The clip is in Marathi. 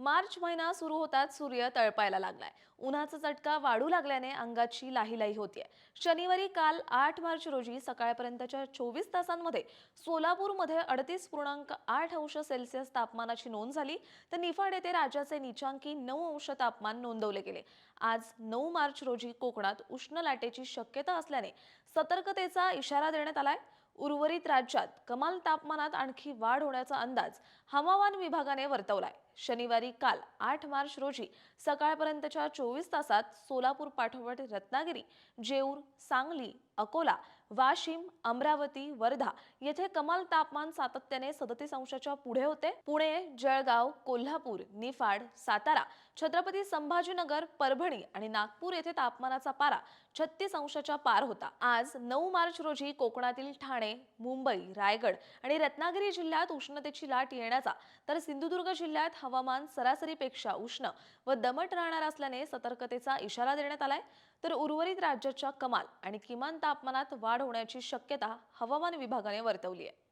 मार्च महिना सुरू होताच सूर्य तळपायला लागलाय. उन्हाचा चटका वाढू लागल्याने अंगाची लाहीलाही होतीये. शनिवारी काल आठ मार्च रोजी सकाळपर्यंतच्या चोवीस तासांमध्ये सोलापूरमध्ये अडतीस पूर्णांक आठ अंश सेल्सिअस तापमानाची नोंद झाली. तर निफाड येथे राज्याचे निचांकी नऊ अंश तापमान नोंदवले गेले. आज नऊ मार्च रोजी कोकणात उष्ण लाटेची शक्यता असल्याने सतर्कतेचा इशारा देण्यात आलाय. उर्वरित राज्यात कमाल तापमानात आणखी वाढ होण्याचा अंदाज हवामान विभागाने वर्तवलाय. शनिवारी काल आठ मार्च रोजी सकाळपर्यंतच्या चोवीस तासात सोलापूर पाठोपाठ रत्नागिरी जेऊर सांगली अकोला वाशिम अमरावती वर्धा येथे कमाल तापमान सातत्याने सदतीस अंशाच्या पुढे होते. पुणे जळगाव कोल्हापूर निफाड सातारा छत्रपती संभाजीनगर परभणी आणि नागपूर येथे तापमानाचा पारा छत्तीस अंशाच्या पार होता. आज नऊ मार्च रोजी कोकणातील ठाणे मुंबई रायगड आणि रत्नागिरी जिल्ह्यात उष्णतेची लाट येण्याचा तर सिंधुदुर्ग जिल्ह्यात हवामान सरासरीपेक्षा उष्ण व दमट राहणार असल्याने सतर्कतेचा इशारा देण्यात आलाय. तर उर्वरित राज्याच्या कमाल आणि किमान तापमानात वाढ होण्याची शक्यता हवामान विभागाने वर्तवली आहे.